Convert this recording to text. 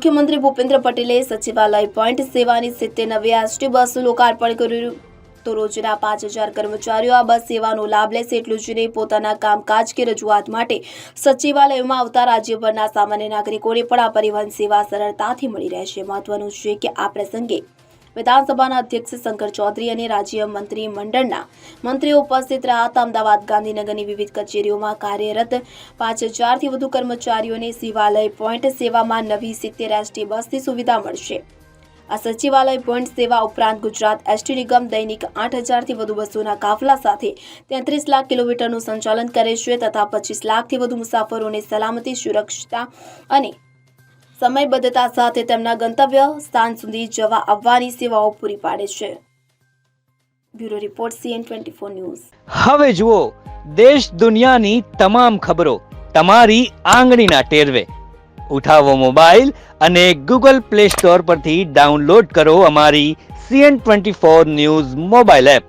મુખ્યમંત્રી ભૂપેન્દ્ર પટેલે સચિવાલય પોઈન્ટ સેવાની સિત્તેર નવી એસટી બસનું લોકાર્પણ કર્યું. તો રોજના પાંચ હજાર કર્મચારીઓ આ બસ સેવાનો લાભ લેશે એટલું જ નહીં, પોતાના કામકાજ કે રજૂઆત માટે સચિવાલયમાં આવતા રાજ્યભરના સામાન્ય નાગરિકોને પણ આ પરિવહન સેવા સરળતાથી મળી રહેશે. મહત્વનું છે કે આ પ્રસંગે વિધાનસભાના અધ્યક્ષ શંકર ચૌધરી અને રાજ્ય મંત્રી મંડળના મંત્રીઓ ઉપસ્થિત રહ્યા હતા અમદાવાદ, ગાંધીનગરની વિવિધ કચેરીઓમાં કાર્યરત પાંચ હજારથી વધુ કર્મચારીઓને શિવાલય પોઈન્ટ સેવામાં નવી સિત્તેર એસટી બસની સુવિધા મળશે. આ સચિવાલય પોઈન્ટ સેવા ઉપરાંત ગુજરાત એસટી નિગમ દૈનિક આઠ હજારથી વધુ બસોના કાફલા સાથે તેત્રીસ લાખ કિલોમીટરનું સંચાલન કરે છે તથા પચીસ લાખથી વધુ મુસાફરોને સલામતી, સુરક્ષા અને સમયબદ્ધતા સાથે તેમના ગંતવ્ય સ્થાન સુધી જવા આવવાની સેવાઓ પૂરી પાડે છે. Bureau report CN twenty four news. હવે જુઓ, દેશ દુનિયાની તમામ ખબરો તમારી આંગળીના ટેરવે. ઉઠાવો મોબાઈલ અને ગૂગલ પ્લે સ્ટોર પરથી ડાઉનલોડ કરો અમારી CN twenty four news mobile app.